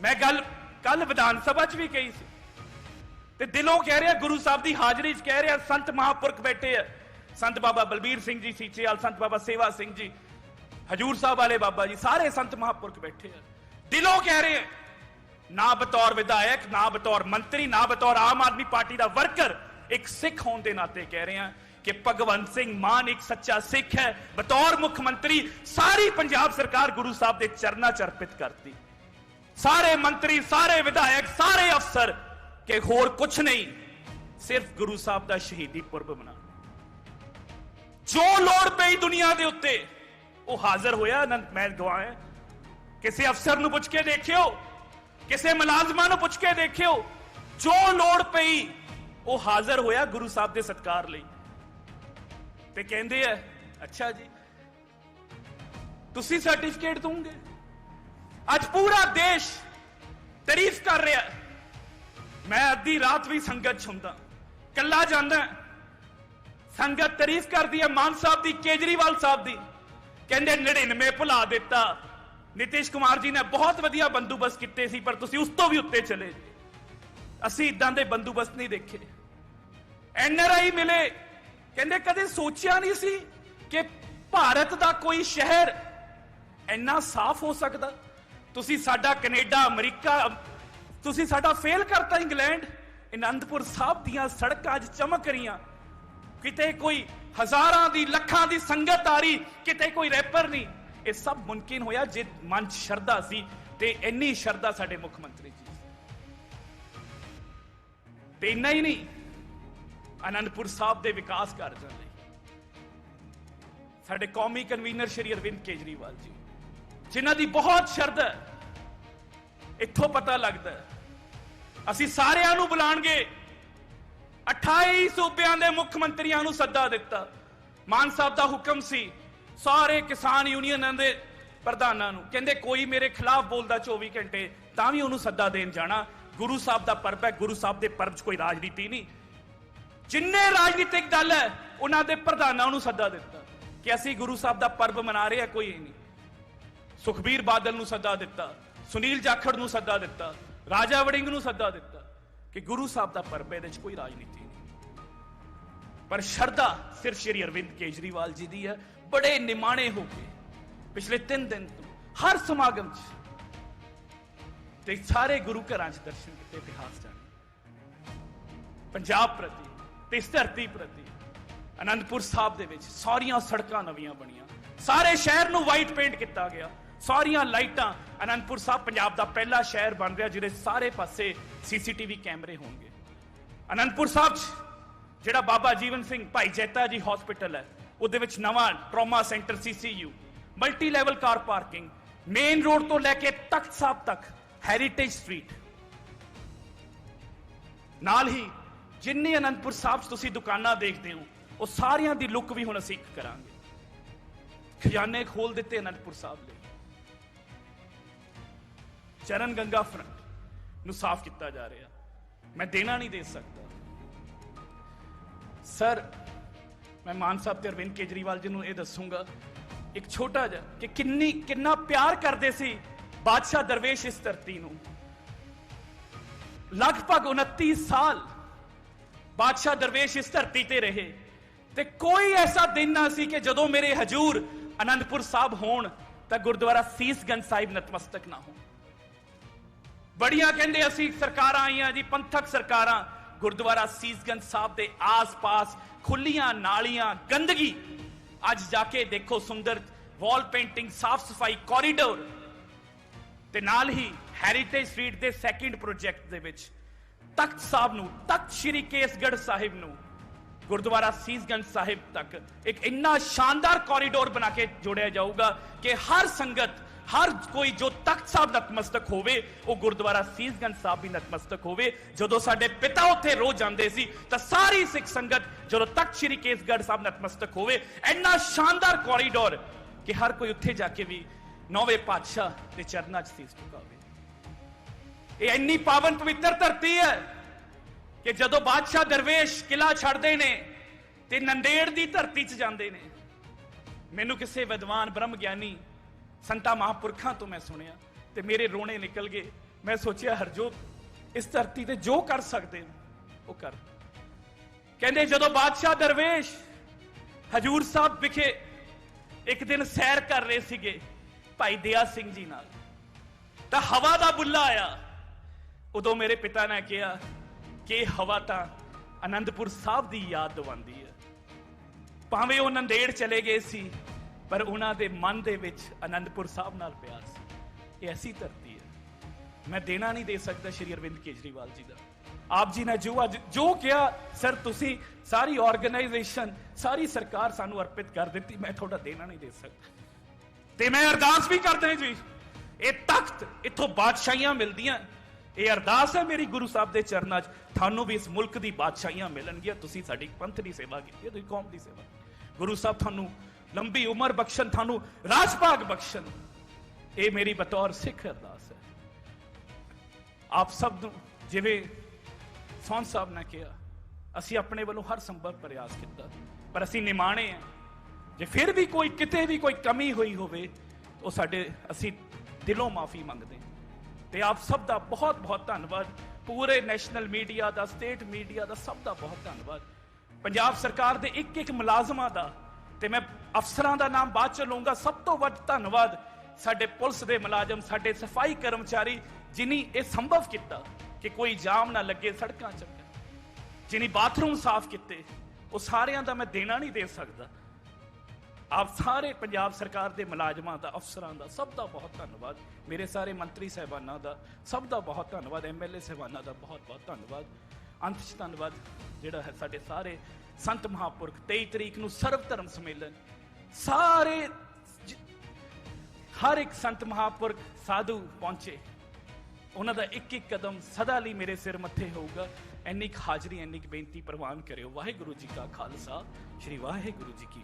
ਮੈਂ ਗੱਲ ਕੱਲ ਵਿਧਾਨ ਸਭਾ 'ਚ ਵੀ ਕਹੀ ਸੀ। ਤੇ ਦਿਲੋਂ ਕਹਿ ਰਿਹਾ, ਗੁਰੂ ਸਾਹਿਬ ਦੀ ਹਾਜ਼ਰੀ 'ਚ ਕਹਿ ਰਿਹਾ, ਸੰਤ ਮਹਾਂਪੁਰਖ ਬੈਠੇ ਆ। ਸੰਤ ਬਾਬਾ ਬਲਬੀਰ ਸਿੰਘ ਜੀ, ਸੀਚੇਵਾਲ, ਸੰਤ ਬਾਬਾ ਸੇਵਾ ਸਿੰਘ ਜੀ, ਹਜੂਰ ਸਾਹਿਬ ਵਾਲੇ ਬਾਬਾ ਜੀ, ਸਾਰੇ ਸੰਤ ਮਹਾਂਪੁਰਖ ਬੈਠੇ ਆ। ਦਿਲੋਂ ਕਹਿ ਰਹੇ ਆ, ਨਾ ਬਤੌਰ ਵਿਧਾਇਕ, ਨਾ ਬਤੌਰ ਮੰਤਰੀ, ਨਾ ਬਤੌਰ ਆਮ ਆਦਮੀ ਪਾਰਟੀ ਦਾ ਵਰਕਰ ਇੱਕ ਸਿੱਖ ਹੋਣ ਦੇ ਨਾਤੇ ਕਹਿ ਰਹੇ ਹਾਂ ਕਿ ਭਗਵੰਤ ਸਿੰਘ ਮਾਨ ਇੱਕ ਸੱਚਾ ਸਿੱਖ ਹੈ, ਬਤੌਰ ਮੁੱਖ ਮੰਤਰੀ, ਸਾਰੀ ਪੰਜਾਬ ਸਰਕਾਰ ਗੁਰੂ ਸਾਹਿਬ ਦੇ ਚਰਨਾਂ ਚ ਅਰਪਿਤ ਕਰਤੀ ਸਾਰੇ ਮੰਤਰੀ, ਸਾਰੇ ਵਿਧਾਇਕ, ਸਾਰੇ ਅਫਸਰ ਕਿ ਹੋਰ ਕੁਝ ਨਹੀਂ, ਸਿਰਫ ਗੁਰੂ ਸਾਹਿਬ ਦਾ ਸ਼ਹੀਦੀ ਪੁਰਬ ਮਨਾ। ਜੋ ਲੋੜ ਪਈ ਦੁਨੀਆ ਦੇ ਉੱਤੇ, ਉਹ ਹਾਜ਼ਰ ਹੋਇਆ, ਅਨੰਤ ਮੈਂ ਗਵਾਇਆ ਕਿਸੇ ਅਫਸਰ ਨੂੰ ਪੁੱਛ ਕੇ ਦੇਖਿਓ, ਕਿਸੇ ਮੁਲਾਜ਼ਮਾਂ ਨੂੰ ਪੁੱਛ ਕੇ ਦੇਖਿਓ, ਜੋ ਲੋੜ ਪਈ, ਉਹ ਹਾਜ਼ਰ ਹੋਇਆ ਗੁਰੂ ਸਾਹਿਬ ਦੇ ਸਤਕਾਰ ਲਈ। ਤੇ ਕਹਿੰਦੇ ਆ, ਅੱਛਾ ਜੀ, ਤੁਸੀਂ ਸਰਟੀਫਿਕੇਟ ਦੋਗੇ ਅੱਜ ਪੂਰਾ ਦੇਸ਼ ਤਾਰੀਫ ਕਰ ਰਿਹਾ ਮੈਂ ਅੱਧੀ ਰਾਤ ਵੀ ਸੰਗਤ 'ਚ ਹੁੰਦਾ। ਕੱਲਾ ਜਾਂਦਾ ਸੰਗਤ ਤਾਰੀਫ ਕਰਦੀ ਹੈ ਮਾਨ ਸਾਹਿਬ ਦੀ, ਕੇਜਰੀਵਾਲ ਸਾਹਿਬ ਦੀ। ਕਹਿੰਦੇ 99 ਭੁਲਾ ਦਿੱਤਾ। ਨਿਤਿਸ਼ ਕੁਮਾਰ ਜੀ ਨੇ ਬਹੁਤ ਵਧੀਆ ਬੰਦੋਬਸਤ ਕੀਤੇ ਸੀ, ਪਰ ਤੁਸੀਂ ਉਸ ਤੋਂ ਵੀ ਉੱਤੇ ਚਲੇ ਅਸੀਂ ਇਦਾਂ ਦੇ ਬੰਦੋਬਸਤ ਨਹੀਂ ਦੇਖੇ। ਐਨਆਰਆਈ ਮਿਲੇ। ਕਹਿੰਦੇ, ਕਦੇ ਸੋਚਿਆ ਨਹੀਂ ਸੀ ਕਿ ਭਾਰਤ ਦਾ ਕੋਈ ਸ਼ਹਿਰ ਇੰਨਾ ਸਾਫ਼ ਹੋ ਸਕਦਾ? ਤੁਸੀਂ ਸਾਡਾ ਕੈਨੇਡਾ, ਅਮਰੀਕਾ ਤੁਸੀਂ ਸਾਡਾ ਫੇਲ ਕਰਤਾ ਇੰਗਲੈਂਡ। ਅਨੰਦਪੁਰ ਸਾਹਿਬ ਦੀਆਂ ਸੜਕਾਂ ਅੱਜ ਚਮਕ ਰਹੀਆਂ। ਕਿਤੇ ਕੋਈ ਹਜ਼ਾਰਾਂ ਦੀ, ਲੱਖਾਂ ਦੀ ਸੰਗਤ ਆ ਰਹੀ, ਕਿਤੇ ਕੋਈ ਰੈਪਰ ਨਹੀਂ। ਇਹ ਸਭ ਮੁਮਕਿਨ ਹੋਇਆ ਜੇ ਮਨ 'ਚ ਸ਼ਰਧਾ ਸੀ ਤੇ ਇੰਨੀ ਸ਼ਰਧਾ ਸਾਡੇ ਮੁੱਖ ਮੰਤਰੀ ਜੀ। ਤੇ ਇੰਨਾ ਹੀ ਨਹੀਂ, ਅਨੰਦਪੁਰ ਸਾਹਿਬ ਦੇ ਵਿਕਾਸ ਕਾਰਜਾਂ ਲਈ। ਸਾਡੇ ਕੌਮੀ ਕਨਵੀਨਰ ਸ਼੍ਰੀ ਅਰਵਿੰਦ ਕੇਜਰੀਵਾਲ ਜੀ। ਜਿਨ੍ਹਾਂ ਦੀ ਬਹੁਤ ਸ਼ਰਧਾ ਹੈ, ਇੱਥੋਂ ਪਤਾ ਲੱਗਦਾ ਹੈ। ਅਸੀਂ ਸਾਰਿਆਂ ਨੂੰ ਬੁਲਾਣਗੇ 28 ਸੂਬਿਆਂ ਦੇ ਮੁੱਖ ਮੰਤਰੀਆਂ ਨੂੰ ਸੱਦਾ ਦਿੱਤਾ। ਮਾਨ ਸਾਹਿਬ ਦਾ ਹੁਕਮ ਸੀ, ਸਾਰੇ ਕਿਸਾਨ ਯੂਨੀਅਨਾਂ ਦੇ ਪ੍ਰਧਾਨਾਂ ਨੂੰ। ਕਹਿੰਦੇ, ਕੋਈ ਮੇਰੇ ਖਿਲਾਫ ਬੋਲਦਾ 24 ਘੰਟੇ, ਤਾਂ ਵੀ ਉਹਨੂੰ ਸੱਦਾ ਦੇਣ ਜਾਣਾ। ਗੁਰੂ ਸਾਹਿਬ ਦਾ ਪਰਬ ਹੈ, ਗੁਰੂ ਸਾਹਿਬ ਦੇ ਪਰਬ 'ਚ ਕੋਈ ਰਾਜਨੀਤੀ ਨਹੀਂ। ਜਿੰਨੇ ਰਾਜਨੀਤਿਕ ਦਲ ਹੈ, ਉਹਨਾਂ ਦੇ ਪ੍ਰਧਾਨਾਂ ਨੂੰ ਸੱਦਾ ਦਿੱਤਾ ਕਿ ਅਸੀਂ ਗੁਰੂ ਸਾਹਿਬ ਦਾ ਪਰਬ ਮਨਾ ਰਹੇ ਹਾਂ, ਕੋਈ ਨਹੀਂ। ਸੁਖਬੀਰ ਬਾਦਲ ਨੂੰ ਸੱਦਾ ਦਿੱਤਾ, ਸੁਨੀਲ ਜਾਖੜ ਨੂੰ ਸੱਦਾ ਦਿੱਤਾ, ਰਾਜਾ ਵੜਿੰਗ ਨੂੰ ਸੱਦਾ ਦਿੱਤਾ ਕਿ ਗੁਰੂ ਸਾਹਿਬ ਦਾ ਪਰਬ ਇਹਦੇ 'ਚ ਕੋਈ ਰਾਜਨੀਤੀ ਨਹੀਂ। ਪਰ ਸ਼ਰਧਾ ਸਿਰਫ ਸ਼੍ਰੀ ਅਰਵਿੰਦ ਕੇਜਰੀਵਾਲ ਜੀ ਦੀ ਹੈ। ਬੜੇ ਨਿਮਾਣੇ ਹੋ ਕੇ ਪਿਛਲੇ 3 ਦਿਨ ਤੋਂ ਹਰ ਸਮਾਗਮ 'ਚ ਤੇ ਸਾਰੇ ਗੁਰੂ ਘਰਾਂ 'ਚ ਦਰਸ਼ਨ ਕੀਤੇ, ਇਤਿਹਾਸ ਜਾਣੇ। ਪੰਜਾਬ ਪ੍ਰਤੀ ਤੇ ਇਸ ਧਰਤੀ ਪ੍ਰਤੀ ਅਨੰਦਪੁਰ ਸਾਹਿਬ ਦੇ ਵਿੱਚ ਸਾਰੀਆਂ ਸੜਕਾਂ ਨਵੀਆਂ ਬਣੀਆਂ। ਸਾਰੇ ਸ਼ਹਿਰ ਨੂੰ ਵਾਈਟ ਪੇਂਟ ਕੀਤਾ ਗਿਆ। ਸਾਰੀਆਂ ਲਾਈਟਾਂ ਅਨੰਦਪੁਰ ਸਾਹਿਬ, ਪੰਜਾਬ ਦਾ ਪਹਿਲਾ ਸ਼ਹਿਰ ਬਣ ਰਿਹਾ, ਜਿਹਦੇ ਸਾਰੇ ਪਾਸੇ ਸੀਸੀਟੀਵੀ ਕੈਮਰੇ ਹੋਣਗੇ। ਅਨੰਦਪੁਰ ਸਾਹਿਬ 'ਚ ਜਿਹੜਾ ਬਾਬਾ ਜੀਵਨ ਸਿੰਘ ਭਾਈ ਜੈਤਾ ਜੀ ਹਸਪੀਟਲ ਹੈ, ਉਹਦੇ ਵਿੱਚ ਨਵਾਂ trauma centre CCU multi level car parking main road ਤੋਂ ਲੈ ਕੇ ਤਖਤ ਸਾਹਿਬ ਤੱਕ ਹੈਰੀਟੇਜ ਸਟਰੀਟ ਨਾਲ ਹੀ ਜਿੰਨੀ ਅਨੰਦਪੁਰ ਸਾਹਿਬ 'ਚ ਤੁਸੀਂ ਦੁਕਾਨਾਂ ਦੇਖਦੇ ਹੋ, ਉਹ ਸਾਰਿਆਂ ਦੀ ਲੁੱਕ ਵੀ ਹੁਣ ਅਸੀਂ ਇੱਕ ਕਰਾਂਗੇ। ਖਜ਼ਾਨੇ ਖੋਲ ਦਿੱਤੇ ਅਨੰਦਪੁਰ ਸਾਹਿਬ ਲਈ ਚਰਨ ਗੰਗਾ ਫਰੰਟ ਨੂੰ ਸਾਫ਼ ਕੀਤਾ ਜਾ ਰਿਹਾ। ਮੈਂ ਦੇਣਾ ਨਹੀਂ ਦੇ ਸਕਦਾ। ਸਰ, ਮੈਂ ਮਾਨ ਸਾਹਿਬ ਤੇ ਅਰਵਿੰਦ ਕੇਜਰੀਵਾਲ ਜੀ ਨੂੰ ਇਹ ਦੱਸੂਗਾ, ਇੱਕ ਛੋਟਾ ਜਿਹਾ ਕਿ ਕਿੰਨੀ, ਕਿੰਨਾ ਪਿਆਰ ਕਰਦੇ ਸੀ ਬਾਦਸ਼ਾਹ ਦਰਵੇਸ਼ ਇਸ ਧਰਤੀ ਨੂੰ। ਲਗਭਗ 29 ਸਾਲ ਬਾਦਸ਼ਾਹ ਦਰਵੇਸ਼ ਇਸ ਧਰਤੀ ਤੇ ਰਹੇ ਤੇ ਕੋਈ ਐਸਾ ਦਿਨ ਨਾ ਸੀ ਕਿ ਜਦੋਂ ਮੇਰੇ ਹਜੂਰ ਅਨੰਦਪੁਰ ਸਾਹਿਬ ਹੋਣ ਤਾਂ ਗੁਰਦੁਆਰਾ ਸੀਸਗੰਜ ਸਾਹਿਬ ਨਤਮਸਤਕ ਨਾ ਹੋਣ। ਬੜੀਆਂ ਕਹਿੰਦੇ ਅਸੀਂ ਸਰਕਾਰਾਂ ਆਈਆਂ ਜੀ, ਪੰਥਕ ਸਰਕਾਰਾਂ, ਗੁਰਦੁਆਰਾ ਸੀਸਗੰਜ ਸਾਹਿਬ ਦੇ ਆਸ-ਪਾਸ ਖੁੱਲੀਆਂ ਨਾਲੀਆਂ, ਗੰਦਗੀ। ਅੱਜ ਜਾ ਕੇ ਦੇਖੋ ਸੁੰਦਰ ਵਾਲ ਪੇਂਟਿੰਗ, ਸਾਫ਼ ਸਫ਼ਾਈ ਕੋਰੀਡੋਰ ਤੇ ਨਾਲ ਹੀ ਹੈਰੀਟੇਜ ਸਟਰੀਟ ਦੇ ਸੈਕਿੰਡ ਪ੍ਰੋਜੈਕਟ ਦੇ ਵਿੱਚ ਤਖਤ ਸਾਹਿਬ ਨੂੰ, ਤਖਤ ਸ੍ਰੀ ਕੇਸਗੜ੍ਹ ਸਾਹਿਬ ਨੂੰ, ਗੁਰਦੁਆਰਾ ਸੀਸਗੰਜ ਸਾਹਿਬ ਤੱਕ ਇੱਕ ਇੰਨਾ ਸ਼ਾਨਦਾਰ ਕੋਰੀਡੋਰ ਬਣਾ ਕੇ ਜੋੜਿਆ ਜਾਊਗਾ ਕਿ ਹਰ ਸੰਗਤ ਹਰ ਕੋਈ ਜੋ ਤਖਤ ਸਾਹਿਬ ਨਤਮਸਤਕ ਹੋਵੇ, ਉਹ ਗੁਰਦੁਆਰਾ ਸੀਸਗੰਜ ਸਾਹਿਬ ਵੀ ਨਤਮਸਤਕ ਹੋਵੇ। ਜਦੋਂ ਸਾਡੇ ਪਿਤਾ ਉੱਥੇ ਰੋਜ਼ ਜਾਂਦੇ ਸੀ, ਤਾਂ ਸਾਰੀ ਸਿੱਖ ਸੰਗਤ ਜਦੋਂ ਤਖਤ ਸ੍ਰੀ ਕੇਸਗੜ੍ਹ ਸਾਹਿਬ ਨਤਮਸਤਕ ਹੋਵੇ, ਇੰਨਾ ਸ਼ਾਨਦਾਰ ਕੋਰੀਡੋਰ ਕਿ ਹਰ ਕੋਈ ਉੱਥੇ ਜਾ ਕੇ ਵੀ ਨੌਵੇਂ ਪਾਤਸ਼ਾਹ ਦੇ ਚਰਨਾਂ 'ਚ ਸੀਸ ਝੁਕਾਵੇ। ਇਹ ਇੰਨੀ ਪਾਵਨ ਪਵਿੱਤਰ ਧਰਤੀ ਹੈ ਕਿ ਜਦੋਂ ਬਾਦਸ਼ਾਹ ਦਰਵੇਸ਼ ਕਿਲਾ ਛੱਡਦੇ ਨੇ ਤੇ ਨੰਦੇੜ ਦੀ ਧਰਤੀ 'ਚ ਜਾਂਦੇ ਨੇ। ਮੈਨੂੰ ਕਿਸੇ ਵਿਦਵਾਨ ਬ੍ਰਹਮ ਗਿਆਨੀ ਸੰਤਾ ਮਹਾਂਪੁਰਖਾਂ ਤੋਂ ਮੈਂ ਸੁਣਿਆ ਤੇ ਮੇਰੇ ਰੋਣੇ ਨਿਕਲ ਗਏ। ਮੈਂ ਸੋਚਿਆ ਹਰਜੋਤ ਇਸ ਧਰਤੀ ਤੇ ਜੋ ਕਰ ਸਕਦੇ ਨੇ, ਉਹ ਕਰ। ਕਹਿੰਦੇ ਜਦੋਂ ਬਾਦਸ਼ਾਹ ਦਰਵੇਸ਼ ਹਜੂਰ ਸਾਹਿਬ ਵਿਖੇ ਇੱਕ ਦਿਨ ਸੈਰ ਕਰ ਰਹੇ ਸੀਗੇ ਭਾਈ ਦਇਆ ਸਿੰਘ ਜੀ ਨਾਲ ਤਾਂ ਹਵਾ ਦਾ ਬੁੱਲਾ ਆਇਆ। ਉਦੋਂ ਮੇਰੇ ਪਿਤਾ ਨੇ ਕਿਹਾ ਕਿ ਹਵਾ ਤਾਂ ਅਨੰਦਪੁਰ ਸਾਹਿਬ ਦੀ ਯਾਦ ਦਿਵਾਉਂਦੀ ਹੈ। ਭਾਵੇਂ ਉਹ ਨੰਦੇੜ ਚਲੇ ਗਏ ਸੀ ਪਰ ਉਹਨਾਂ ਦੇ ਮਨ ਦੇ ਵਿੱਚ ਅਨੰਦਪੁਰ ਸਾਹਿਬ ਨਾਲ ਪਿਆਰ ਸੀ। ਇਹ ਐਸੀ ਧਰਤੀ ਹੈ। ਮੈਂ ਦੇਣਾ ਨਹੀਂ ਦੇ ਸਕਦਾ ਸ਼੍ਰੀ ਅਰਵਿੰਦ ਕੇਜਰੀਵਾਲ ਜੀ ਦਾ। ਆਪ ਜੀ ਨੇ ਜੋ ਅੱਜ ਜੋ ਕਿਹਾ, ਸਰ, ਤੁਸੀਂ ਸਾਰੀ ਆਰਗੇਨਾਈਜੇਸ਼ਨ ਸਾਰੀ ਸਰਕਾਰ ਸਾਨੂੰ ਅਰਪਿਤ ਕਰ ਦਿੱਤੀ, ਮੈਂ ਤੁਹਾਡਾ ਦੇਣਾ ਨਹੀਂ ਦੇ ਸਕਦਾ। ਤੇ ਮੈਂ ਅਰਦਾਸ ਵੀ ਕਰਦਾ ਜੀ, ਇਹ ਤਖਤ ਇੱਥੋਂ ਬਾਦਸ਼ਾਹੀਆਂ ਮਿਲਦੀਆਂ ਇਹ ਅਰਦਾਸ ਹੈ ਮੇਰੀ ਗੁਰੂ ਸਾਹਿਬ ਦੇ ਚਰਨਾਂ 'ਚ। ਤੁਹਾਨੂੰ ਵੀ ਇਸ ਮੁਲਕ ਦੀ ਬਾਦਸ਼ਾਹੀਆਂ ਮਿਲਣਗੀਆਂ। ਤੁਸੀਂ ਸਾਡੀ ਪੰਥ ਦੀ ਸੇਵਾ ਕੀਤੀ ਹੈ, ਤੁਸੀਂ ਕੌਮ ਦੀ ਸੇਵਾ ਕੀਤੀ। ਗੁਰੂ ਸਾਹਿਬ, ਤੁਹਾਨੂੰ ਲੰਬੀ ਉਮਰ ਬਖਸ਼ਣ, ਤੁਹਾਨੂੰ ਰਾਜ ਭਾਗ ਬਖਸ਼ਣ। ਇਹ ਮੇਰੀ ਬਤੌਰ ਸਿੱਖ ਅਰਦਾਸ ਹੈ। ਆਪ ਸਭ ਨੂੰ ਜਿਵੇਂ ਸੌਨ ਸਾਹਿਬ ਨੇ ਕਿਹਾ, ਅਸੀਂ ਆਪਣੇ ਵੱਲੋਂ ਹਰ ਸੰਭਵ ਪ੍ਰਯਾਸ ਕੀਤਾ, ਪਰ ਅਸੀਂ ਨਿਮਾਣੇ ਆ ਜੇ ਫਿਰ ਵੀ ਕੋਈ, ਕਿਤੇ ਵੀ ਕੋਈ ਕਮੀ ਹੋਈ ਹੋਵੇ, ਉਹ ਸਾਡੇ, ਅਸੀਂ ਦਿਲੋਂ ਮਾਫੀ ਮੰਗਦੇ ਹਾਂ। ਤੇ ਆਪ ਸਭ ਦਾ ਬਹੁਤ ਬਹੁਤ ਧੰਨਵਾਦ। ਪੂਰੇ ਨੈਸ਼ਨਲ ਮੀਡੀਆ ਦਾ, ਸਟੇਟ ਮੀਡੀਆ ਦਾ ਸਭ ਦਾ ਬਹੁਤ ਧੰਨਵਾਦ। ਪੰਜਾਬ ਸਰਕਾਰ ਦੇ ਇੱਕ ਇੱਕ ਮੁਲਾਜ਼ਮਾਂ ਦਾ ਤੇ ਮੈਂ ਅਫਸਰਾਂ ਦਾ ਨਾਮ ਬਾਅਦ ਚ ਲਵਾਂਗਾ ਸਭ ਤੋਂ ਵੱਧ ਧੰਨਵਾਦ ਸਾਡੇ ਪੁਲਿਸ ਦੇ ਮੁਲਾਜ਼ਮ, ਸਾਡੇ ਸਫ਼ਾਈ ਕਰਮਚਾਰੀ ਜਿਨੀ ਇਹ ਸੰਭਵ ਕੀਤਾ ਕਿ ਕੋਈ ਜਾਮ ਨਾ ਲੱਗੇ ਸੜਕਾਂ 'ਚ। ਜਿਨੀ ਬਾਥਰੂਮ ਸਾਫ਼ ਕੀਤੇ, ਉਹ ਸਾਰਿਆਂ ਦਾ ਮੈਂ ਦੇਣਾ ਨਹੀਂ ਦੇ ਸਕਦਾ। ਆਪ ਸਾਰੇ ਪੰਜਾਬ ਸਰਕਾਰ ਦੇ ਮੁਲਾਜ਼ਮਾਂ ਦਾ, ਅਫਸਰਾਂ ਦਾ ਸਭ ਦਾ ਬਹੁਤ ਧੰਨਵਾਦ। ਮੇਰੇ ਸਾਰੇ ਮੰਤਰੀ ਸਹਿਬਾਨਾਂ ਦਾ ਸਭ ਦਾ ਬਹੁਤ ਧੰਨਵਾਦ ਐਮਐਲਏ ਸਹਿਬਾਨਾਂ ਦਾ ਬਹੁਤ ਬਹੁਤ ਧੰਨਵਾਦ। ਅੰਤ 'ਚ ਧੰਨਵਾਦ, ਜਿਹੜਾ ਹੈ ਸਾਡੇ ਸਾਰੇ ਸੰਤ ਮਹਾਪੁਰਖ 23 ਤਰੀਕ ਨੂੰ ਸਰਵ ਧਰਮ ਸੰਮੇਲਨ, ਸਾਰੇ ਹਰ ਇੱਕ ਸੰਤ ਮਹਾਪੁਰਖ, ਸਾਧੂ ਪਹੁੰਚੇ। ਉਹਨਾਂ ਦਾ ਇੱਕ ਇੱਕ ਕਦਮ ਸਦਾ ਲਈ ਮੇਰੇ ਸਿਰ ਮੱਥੇ ਹੋਊਗਾ। ਇੰਨੀ ਕੁ ਹਾਜ਼ਰੀ, ਇੰਨੀ ਕੁ ਬੇਨਤੀ ਪ੍ਰਵਾਨ ਕਰਿਓ। ਵਾਹਿਗੁਰੂ ਜੀ ਕਾ ਖਾਲਸਾ, ਸ੍ਰੀ ਵਾਹਿਗੁਰੂ ਜੀ ਕੀ